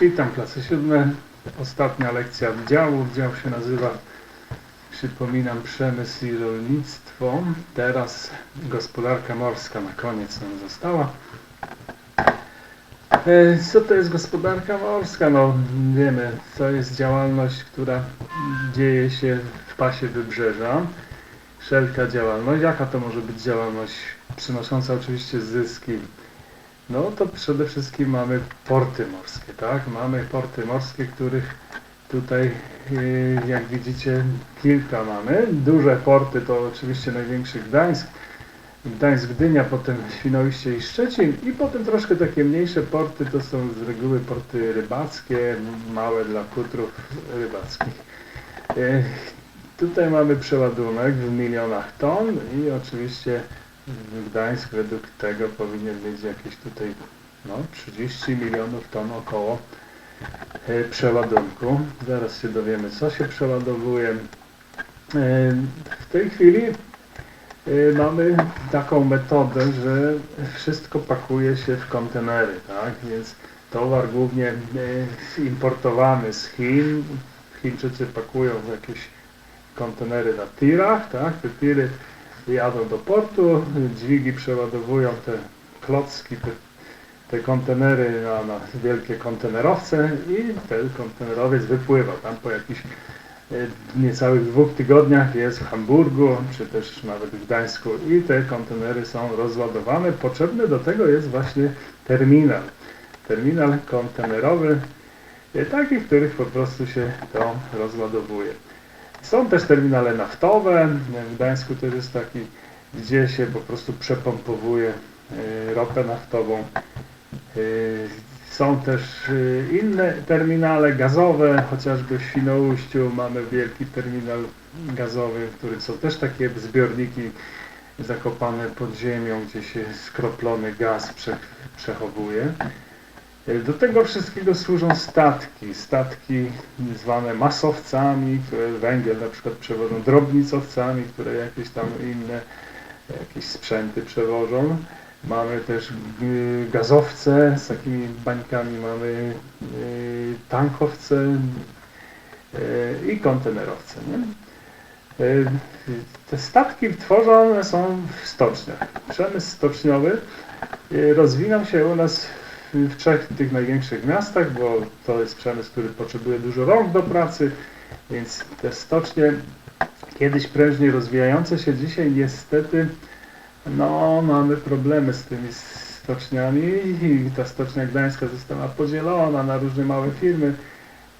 Witam klasy siódme. Ostatnia lekcja działu. Dział się nazywa, przypominam, przemysł i rolnictwo. Teraz gospodarka morska na koniec nam została. E, Co to jest gospodarka morska? No wiemy, to jest działalność, która dzieje się w pasie wybrzeża. Wszelka działalność. Jaka to może być działalność przynosząca oczywiście zyski? No to przede wszystkim mamy porty morskie, tak? Mamy porty morskie, których tutaj, yy, jak widzicie, kilka mamy. Duże porty to oczywiście największy Gdańsk, Gdańsk, Gdynia, potem Świnoujście i Szczecin i potem troszkę takie mniejsze porty to są z reguły porty rybackie, małe dla kutrów rybackich. Yy, Tutaj mamy przeładunek w milionach ton i oczywiście Gdańsk według tego powinien mieć jakieś tutaj no, 30 milionów ton około e, przeładunku. Zaraz się dowiemy, co się przeładowuje. E, W tej chwili e, mamy taką metodę, że wszystko pakuje się w kontenery, tak? Więc towar głównie importowany z Chin. Chińczycy pakują w jakieś kontenery na tirach, tak? Te tiry jadą do portu, dźwigi przeładowują te klocki, te, te kontenery na, na wielkie kontenerowce i ten kontenerowiec wypływa tam po jakichś e, niecałych dwóch tygodniach jest w Hamburgu, czy też nawet w Gdańsku i te kontenery są rozładowane. Potrzebny do tego jest właśnie terminal. Terminal kontenerowy, e, taki, w których po prostu się to rozładowuje. Są też terminale naftowe. W Gdańsku też jest taki, gdzie się po prostu przepompowuje e, ropę naftową. E, Są też e, inne terminale gazowe, chociażby w Świnoujściu mamy wielki terminal gazowy, w którym są też takie zbiorniki zakopane pod ziemią, gdzie się skroplony gaz prze, przechowuje. Do tego wszystkiego służą statki. Statki zwane masowcami, które węgiel na przykład przewożą, drobnicowcami, które jakieś tam inne jakieś sprzęty przewożą. Mamy też y, gazowce z takimi bańkami, mamy y, tankowce y, i kontenerowce. Nie? Te statki tworzone są w stoczniach. Przemysł stoczniowy rozwinął się u nas w trzech tych największych miastach, bo to jest przemysł, który potrzebuje dużo rąk do pracy, więc te stocznie kiedyś prężnie rozwijające się, dzisiaj niestety no, mamy problemy z tymi stoczniami i ta stocznia gdańska została podzielona na różne małe firmy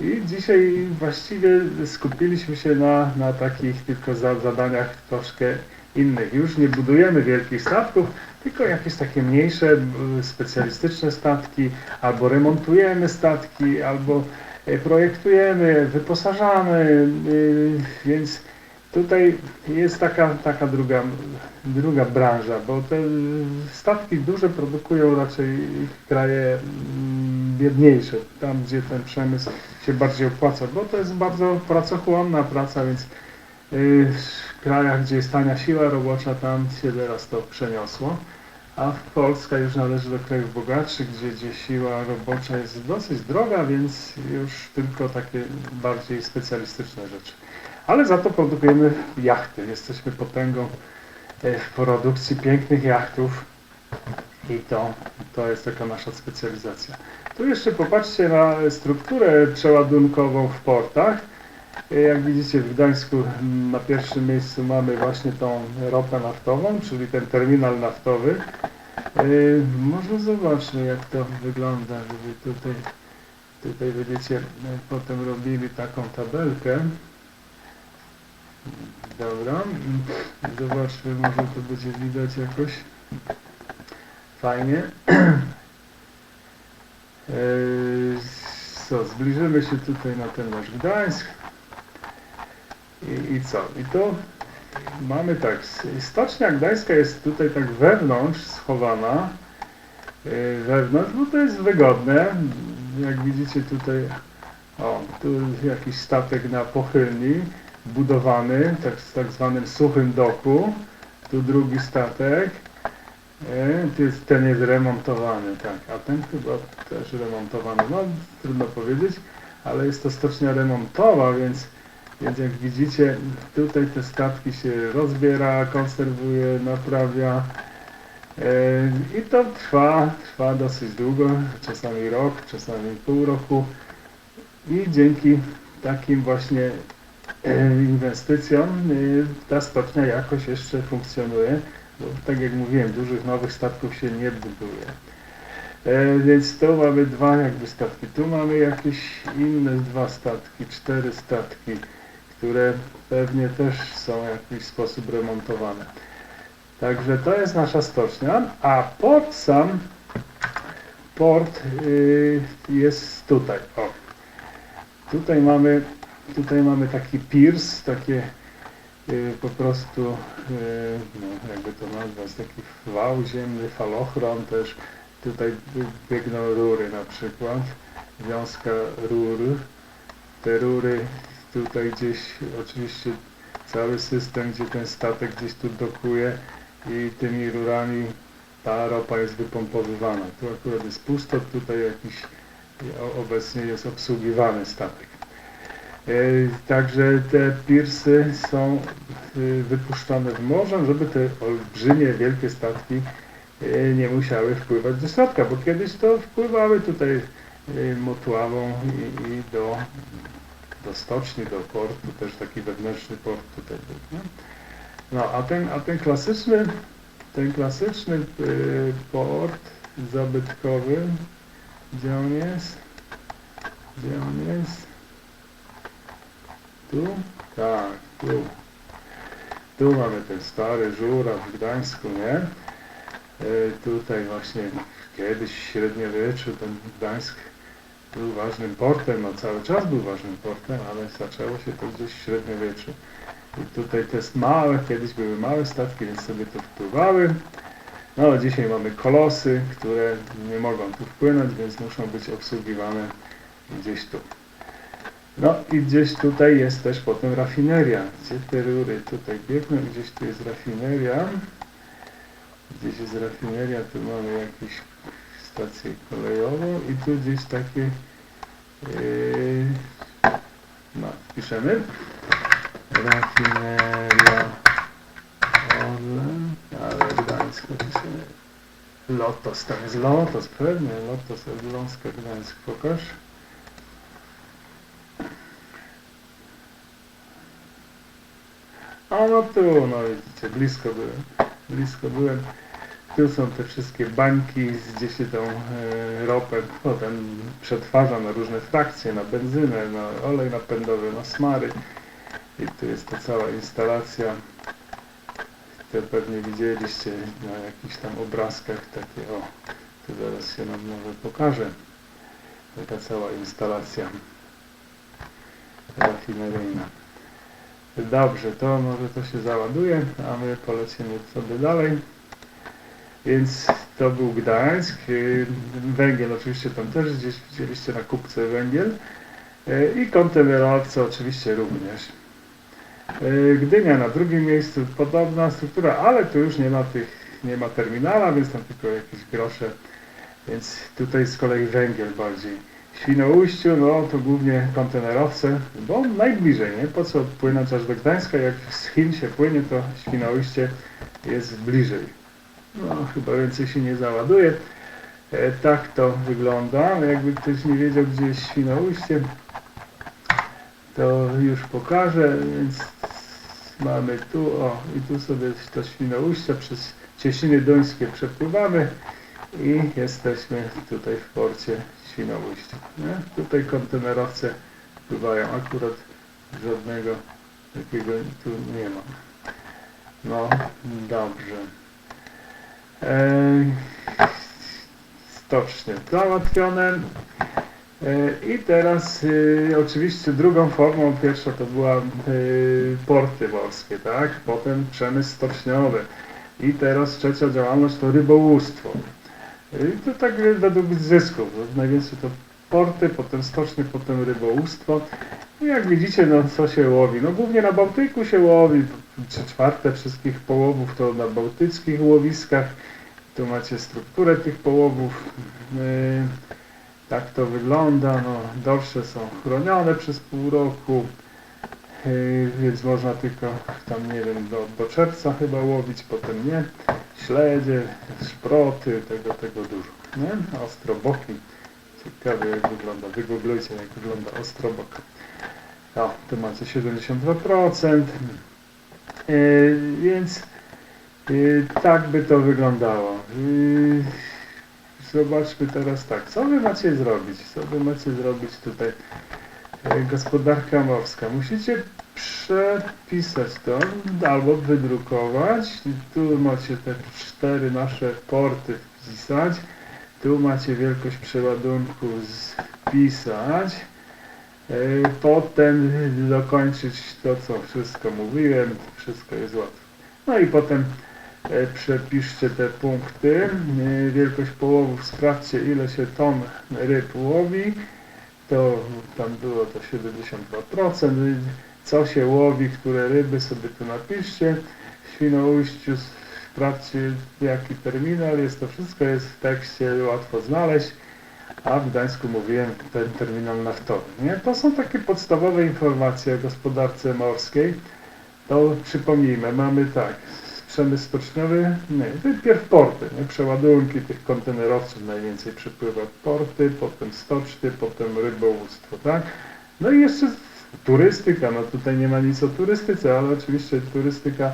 i dzisiaj właściwie skupiliśmy się na, na takich tylko za, zadaniach troszkę innych. Już nie budujemy wielkich statków, tylko jakieś takie mniejsze, y, specjalistyczne statki, albo remontujemy statki, albo y, projektujemy, wyposażamy, y, więc tutaj jest taka, taka druga, druga branża, bo te statki duże produkują raczej kraje biedniejsze, tam gdzie ten przemysł się bardziej opłaca, bo to jest bardzo pracochłonna praca, więc y, krajach, gdzie jest tania siła robocza, tam się teraz to przeniosło. A Polska już należy do krajów bogatszych, gdzie, gdzie siła robocza jest dosyć droga, więc już tylko takie bardziej specjalistyczne rzeczy. Ale za to produkujemy jachty. Jesteśmy potęgą e, w produkcji pięknych jachtów i to, to jest taka nasza specjalizacja. Tu jeszcze popatrzcie na strukturę przeładunkową w portach. E, Jak widzicie w Gdańsku mm, na pierwszym miejscu mamy właśnie tą ropę naftową, czyli ten terminal naftowy. E, Może zobaczmy jak to wygląda, żeby tutaj, tutaj będziecie e, potem robili taką tabelkę. Dobra, zobaczmy, może to będzie widać jakoś fajnie. Co, zbliżymy się tutaj na ten nasz Gdańsk. I, I co? I to mamy tak, stocznia gdańska jest tutaj tak wewnątrz schowana. Yy, wewnątrz, bo to jest wygodne. Jak widzicie tutaj, o, tu jakiś statek na pochylni budowany, tak, z tak zwanym suchym doku. Tu drugi statek. E, jest, ten jest remontowany, tak, a ten chyba też remontowany, no trudno powiedzieć, ale jest to stocznia remontowa, więc, więc jak widzicie, tutaj te statki się rozbiera, konserwuje, naprawia i to trwa, trwa dosyć długo, czasami rok, czasami pół roku i dzięki takim właśnie inwestycjom e, ta stocznia jakoś jeszcze funkcjonuje. Bo tak jak mówiłem, dużych nowych statków się nie buduje. E, więc tu mamy dwa jakby statki. Tu mamy jakieś inne dwa statki, cztery statki, które pewnie też są w jakiś sposób remontowane. Także to jest nasza stocznia, a port sam, port y, jest tutaj. O. Tutaj mamy, tutaj mamy taki piers, takie y, po prostu, y, no, jakby to nazwać, taki wał ziemny, falochron też. Tutaj biegną rury na przykład, wiązka rur. Te rury tutaj gdzieś, oczywiście cały system, gdzie ten statek gdzieś tu dokuje i tymi rurami ta ropa jest wypompowywana. Tu akurat jest pusto, tutaj jakiś obecnie jest obsługiwany statek. E, Także te pirsy są y, wypuszczane w morze, żeby te olbrzymie, wielkie statki y, nie musiały wpływać do środka, bo kiedyś to wpływały tutaj y, motławą i, i do, do stoczni, do portu, też taki wewnętrzny port tutaj był. Nie? No, a ten, a ten klasyczny, ten klasyczny y, port zabytkowy, gdzie on jest? Gdzie on jest? Tu? Tak, tu. Tu mamy ten stary żura w Gdańsku, nie? E, tutaj właśnie kiedyś w średniowieczu ten Gdańsk był ważnym portem, no cały czas był ważnym portem, ale zaczęło się to gdzieś w średniowieczu. I tutaj to jest małe, kiedyś były małe statki, więc sobie tu wpływały. No dzisiaj mamy kolosy, które nie mogą tu wpłynąć, więc muszą być obsługiwane gdzieś tu. No i gdzieś tutaj jest też potem rafineria. Gdzie te rury tutaj biegną? Gdzieś tu jest rafineria. Gdzieś jest rafineria, tu mamy jakąś stację kolejową i tu gdzieś takie yy, no, piszemy rafineria Orlen, ale Gdańsk piszemy Lotos, tam jest Lotos, pewnie, Lotos Elbląska Gdańsk, pokaż. A no tu, no widzicie, blisko byłem, blisko byłem. Tu są te wszystkie bańki, gdzie się tą e, ropę potem przetwarza na różne frakcje, na benzynę, na olej napędowy, na smary. I tu jest ta cała instalacja. To pewnie widzieliście na jakichś tam obrazkach takie, o, tu zaraz się nam może pokaże. Taka cała instalacja rafineryjna. Dobrze, to może to się załaduje, a my polecimy sobie dalej. Więc to był Gdańsk. Yy, Węgiel oczywiście tam też gdzieś widzieliście na kupce węgiel. Yy, I kontenerowce oczywiście również. Yy, Gdynia na drugim miejscu, podobna struktura, ale tu już nie ma tych, nie ma terminala, więc tam tylko jakieś grosze. Więc tutaj z kolei węgiel bardziej. W Świnoujściu, no to głównie kontenerowce, bo najbliżej, nie? Po co płynąć aż do Gdańska, jak z Chin się płynie, to Świnoujście jest bliżej. No, chyba więcej się nie załaduje. E, tak to wygląda. Jakby ktoś nie wiedział, gdzie jest Świnoujście, to już pokażę, więc mamy tu, o, i tu sobie to Świnoujście przez Ciesiny Duńskie przepływamy i jesteśmy tutaj w porcie Świnoujście. Nie? Tutaj kontenerowce pływają, akurat żadnego takiego tu nie ma. No, dobrze. Eee, stocznie załatwione. Eee, I teraz e, oczywiście drugą formą, pierwsza to była e, porty morskie, tak? Potem przemysł stoczniowy. I teraz trzecia działalność to rybołówstwo. I to tak według zysków. Najwięcej to porty, potem stocznie, potem rybołówstwo. I jak widzicie, no co się łowi? No głównie na Bałtyku się łowi. Trzy czwarte wszystkich połowów to na bałtyckich łowiskach. Tu macie strukturę tych połowów. Yy, tak to wygląda. No, dorsze są chronione przez pół roku. Yy, więc można tylko tam, nie wiem, do, do czerwca chyba łowić, potem nie. Śledzie, szproty, tego, tego dużo. Nie? Ostroboki. Ciekawe jak wygląda. Wygooglujcie jak wygląda ostrobok. O, tu macie 72%. Yy, więc yy, tak by to wyglądało. Yy, zobaczmy teraz tak. Co wy macie zrobić? Co wy macie zrobić tutaj? Gospodarka morska. Musicie przepisać to albo wydrukować. Tu macie te cztery nasze porty wpisać. Tu macie wielkość przeładunku wpisać. Potem dokończyć to, co wszystko mówiłem. Wszystko jest łatwe. No i potem e, przepiszcie te punkty. E, Wielkość połowów. Sprawdźcie, ile się ton ryb łowi. To tam było to 72%. Co się łowi, które ryby sobie tu napiszcie. W Świnoujściu sprawdźcie, jaki terminal jest. To wszystko jest w tekście, łatwo znaleźć. A w Gdańsku mówiłem ten terminal naftowy. Nie? To są takie podstawowe informacje o gospodarce morskiej. To przypomnijmy, mamy tak, przemysł stoczniowy, nie, najpierw porty, nie? przeładunki tych kontenerowców najwięcej przypływa porty, potem stoczny, potem rybołówstwo, tak? No i jeszcze turystyka, no tutaj nie ma nic o turystyce, ale oczywiście turystyka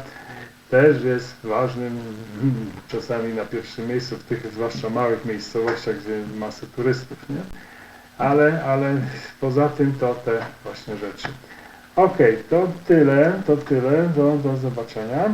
też jest ważnym, czasami na pierwszym miejscu w tych zwłaszcza małych miejscowościach, gdzie masy turystów, nie? Ale, ale poza tym to te właśnie rzeczy. Okej, to tyle, to tyle, do, do zobaczenia.